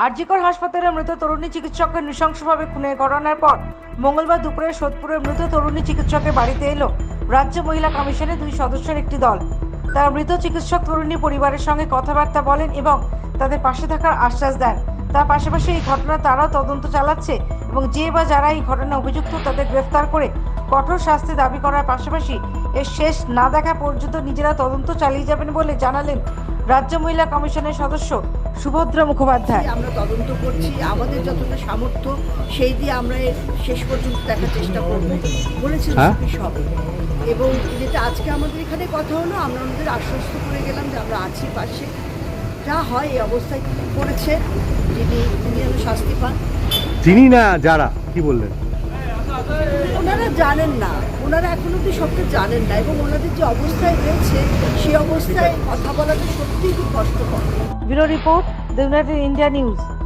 আরজিকর হাসপাতালে মৃত তরুণী চিকিৎসককে নৃশংসভাবে খুনের ঘটনার পর মঙ্গলবার দুপুরে সোদপুরের মৃত তরুণী চিকিৎসকের বাড়িতে এলো রাজ্য মহিলা কমিশনের দুই সদস্যের একটি দল। তারা মৃত চিকিৎসক তরুণী পরিবারের সঙ্গে কথাবার্তা বলেন এবং তাদের পাশে থাকার আশ্বাস দেন। তার পাশাপাশি এই ঘটনা তারাও তদন্ত চালাচ্ছে এবং যে বা যারা এই ঘটনায় অভিযুক্ত তাদের গ্রেফতার করে কঠোর শাস্তি দাবি করার পাশাপাশি এর শেষ না দেখা পর্যন্ত নিজেরা তদন্ত চালিয়ে যাবেন বলে জানালেন রাজ্য মহিলা কমিশনের সদস্য সুভদ্রা মুখোপাধ্যায়। আমরা তদন্ত করছি আমাদের যতটা সামর্থ্য সেই দিয়ে আমরা শেষ পর্যন্ত দেখার চেষ্টা করব। বলেছিল হ্যাঁ? সব এবং যেটা আজকে আমাদের এখানে কথা হলো আমরা আমাদের আশ্বস্ত করে গেলাম যে আমরা আছি পাশে। যা হয় এই অবস্থায় পড়েছে যিনি তিনি যেন শাস্তি পান। তিনি না যারা? কি বললেন? ওনারা জানেন না। ওনারা এখন অব্দি সবকে জানেন না এবং ওনাদের যে অবস্থায় রয়েছে, সেই অবস্থায় কথা বলাটা সত্যিই খুব কষ্টকর। Bureau report, the united India news.